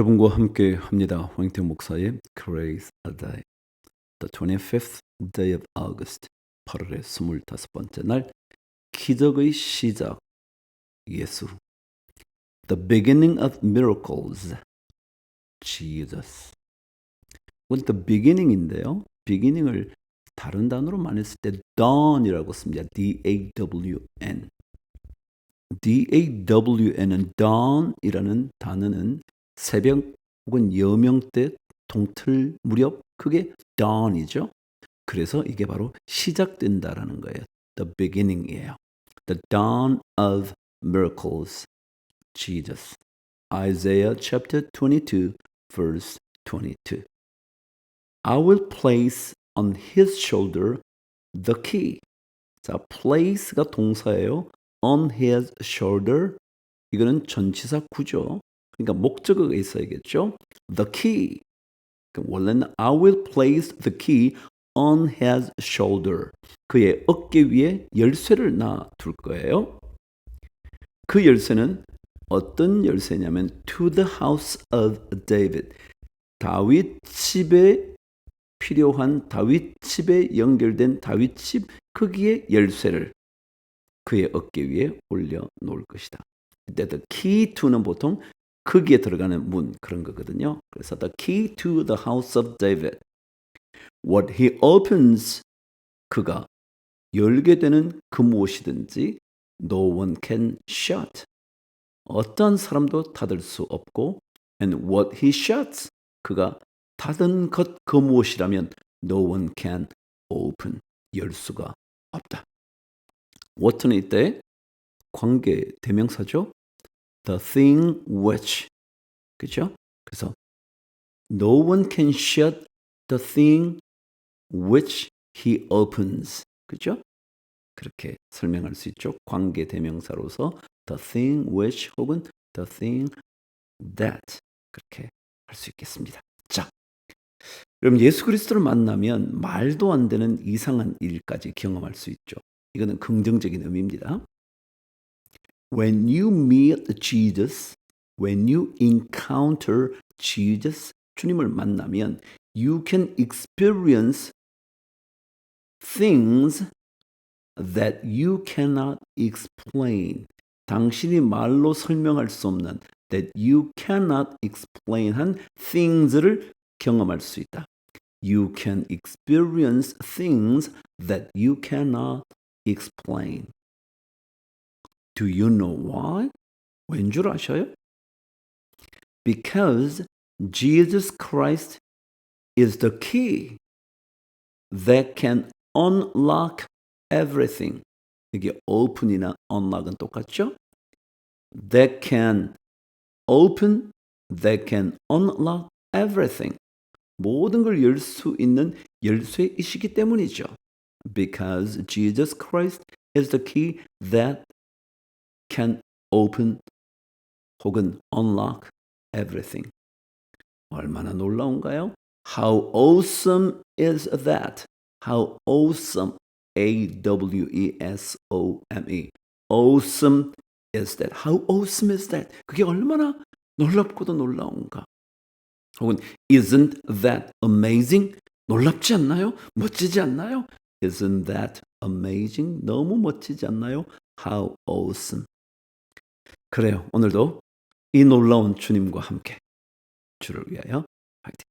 여러분과 함께 합니다. 황태 목사의 Grace a Day. The 25th day of August. 8월의 25번째 날 기적의 시작 예수. The beginning of miracles. Jesus. 이건 the beginning인데요. beginning을 다른 단어로 말했을 때 dawn이라고 씁니다. D-A-W-N. D-A-W-N은 dawn이라는 단어는 새벽 혹은 여명 때 동틀 무렵 그게 dawn이죠. 그래서 이게 바로 시작된다라는 거예요. The beginning이에요. The dawn of miracles. Jesus. Isaiah chapter 22 verse 22. I will place on his shoulder the key. 자, place가 동사예요. on his shoulder. 이거는 전치사 구조. 그러니까 목적어가 있어야겠죠. The key. 그러니까 원래는 I will place the key on his shoulder. 그의 어깨 위에 열쇠를 놔둘 거예요. 그 열쇠는 어떤 열쇠냐면 to the house of David. 다윗 집에 필요한 다윗 집에 연결된 다윗 집 거기에 열쇠를 그의 어깨 위에 올려 놓을 것이다. 이때 the key to는 보통 거기에 들어가는 문 그런 거거든요. 그래서 the key to the house of David. What he opens 그가 열게 되는 그 무엇이든지 no one can shut. 어떤 사람도 닫을 수 없고 and what he shuts 그가 닫은 것 그 무엇이라면 no one can open 열 수가 없다. what는 이때 관계 대명사죠. The thing which 그죠? 그래서 no one can shut the thing which he opens 그죠? 그렇게 설명할 수 있죠. 관계 대명사로서 the thing which 혹은 the thing that 그렇게 할 수 있겠습니다. 자, 그럼 예수 그리스도를 만나면 말도 안 되는 이상한 일까지 경험할 수 있죠. 이거는 긍정적인 의미입니다. When you meet Jesus, when you encounter Jesus, 주님을 만나면 you can experience things that you cannot explain. 당신이 말로 설명할 수 없는 that you cannot explain 한 things를 경험할 수 있다. You can experience things that you cannot explain. Do you know why? 왠 줄 아셔요? Because Jesus Christ is the key that can unlock everything. 이게 open이나 unlock은 똑같죠? That can open, that can unlock everything. 모든 걸 열 수 있는 열쇠이시기 때문이죠. Because Jesus Christ is the key that can open 혹은 unlock everything. 얼마나 놀라운가요? How awesome is that? How awesome. A W E S O M E. Awesome is that. How awesome is that? 그게 얼마나 놀랍고도 놀라운가. 혹은 isn't that amazing? 놀랍지 않나요? 멋지지 않나요? Isn't that amazing? 너무 멋지지 않나요? How awesome. 그래요. 오늘도 이 놀라운 주님과 함께 주를 위하여 화이팅.